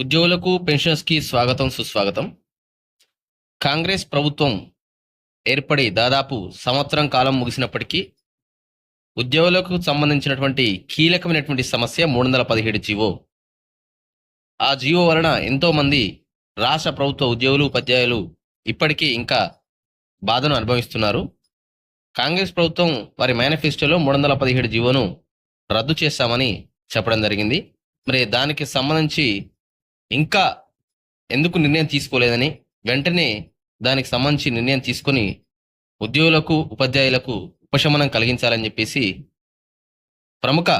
ఉద్యోగులకు పెన్షనర్స్కి స్వాగతం సుస్వాగతం. కాంగ్రెస్ ప్రభుత్వం ఏర్పడి దాదాపు సంవత్సరం కాలం ముగిసినప్పటికీ ఉద్యోగులకు సంబంధించినటువంటి కీలకమైనటువంటి సమస్య మూడు వందల పదిహేడు జీవో. ఆ జీవో వలన ఎంతోమంది రాష్ట్ర ప్రభుత్వ ఉద్యోగులు ఉపాధ్యాయులు ఇప్పటికీ ఇంకా బాధను అనుభవిస్తున్నారు. కాంగ్రెస్ ప్రభుత్వం వారి మేనిఫెస్టోలో మూడు వందల పదిహేడు జీవోను రద్దు చేస్తామని చెప్పడం జరిగింది. మరి దానికి సంబంధించి ఇంకా ఎందుకు నిర్ణయం తీసుకోలేదని వెంటనే దానికి సంబంధించి నిర్ణయం తీసుకొని ఉద్యోగులకు ఉపాధ్యాయులకు ఉపశమనం కలిగించాలని చెప్పేసి ప్రముఖ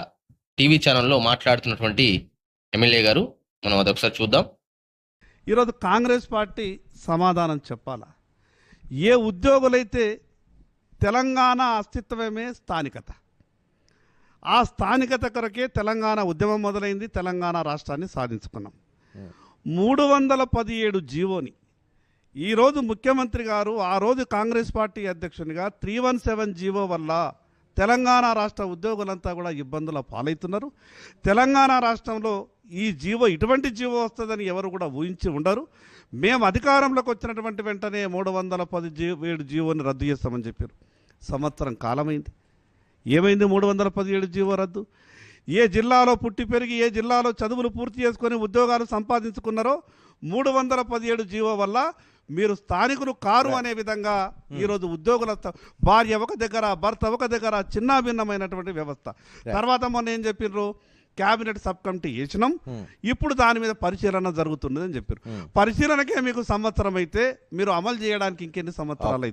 టీవీ ఛానల్లో మాట్లాడుతున్నటువంటి ఎమ్మెల్యే గారు మనం అదొకసారి చూద్దాం. ఈరోజు కాంగ్రెస్ పార్టీ సమాధానం చెప్పాలా? ఏ ఉద్యోగులైతే తెలంగాణ అస్తిత్వమే స్థానికత ఆ స్థానికత కొరకే తెలంగాణ ఉద్యమం మొదలైంది తెలంగాణ రాష్ట్రాన్ని సాధించుకున్నాం. మూడు వందల పదిహేడు జీవోని ఈరోజు ముఖ్యమంత్రి గారు ఆ రోజు కాంగ్రెస్ పార్టీ అధ్యక్షునిగా త్రీ వన్ సెవెన్ జీవో వల్ల తెలంగాణ రాష్ట్ర ఉద్యోగులంతా కూడా ఇబ్బందుల పాలవుతున్నారు. తెలంగాణ రాష్ట్రంలో ఈ జీవో ఇటువంటి జీవో వస్తుందని ఎవరు కూడా ఊహించి ఉండరు. మేము అధికారంలోకి వచ్చినటువంటి వెంటనే మూడు వందల పది జీ ఏడు జీవోని రద్దు చేస్తామని చెప్పారు. సంవత్సరం కాలమైంది. ఏమైంది మూడు వందల పదిహేడు జీవో రద్దు? ఏ జిల్లాలో పుట్టి పెరిగి ఏ జిల్లాలో చదువులు పూర్తి చేసుకొని ఉద్యోగాలు సంపాదించుకున్నారో మూడు వందల పదిహేడు జీవో వల్ల మీరు స్థానికులు కారు అనే విధంగా ఈరోజు ఉద్యోగుల భార్య ఒక దగ్గర భర్త ఒక దగ్గర చిన్న భిన్నమైనటువంటి వ్యవస్థ తర్వాత మొన్న ఏం చెప్పిర్రు? క్యాబినెట్ సబ్ కమిటీ వేసినాం ఇప్పుడు దాని మీద పరిశీలన జరుగుతున్నది అని చెప్పారు పరిశీలనకే మీకు సంవత్సరం అయితే మీరు అమలు చేయడానికి ఇంకెన్ని సంవత్సరాలు అయితే?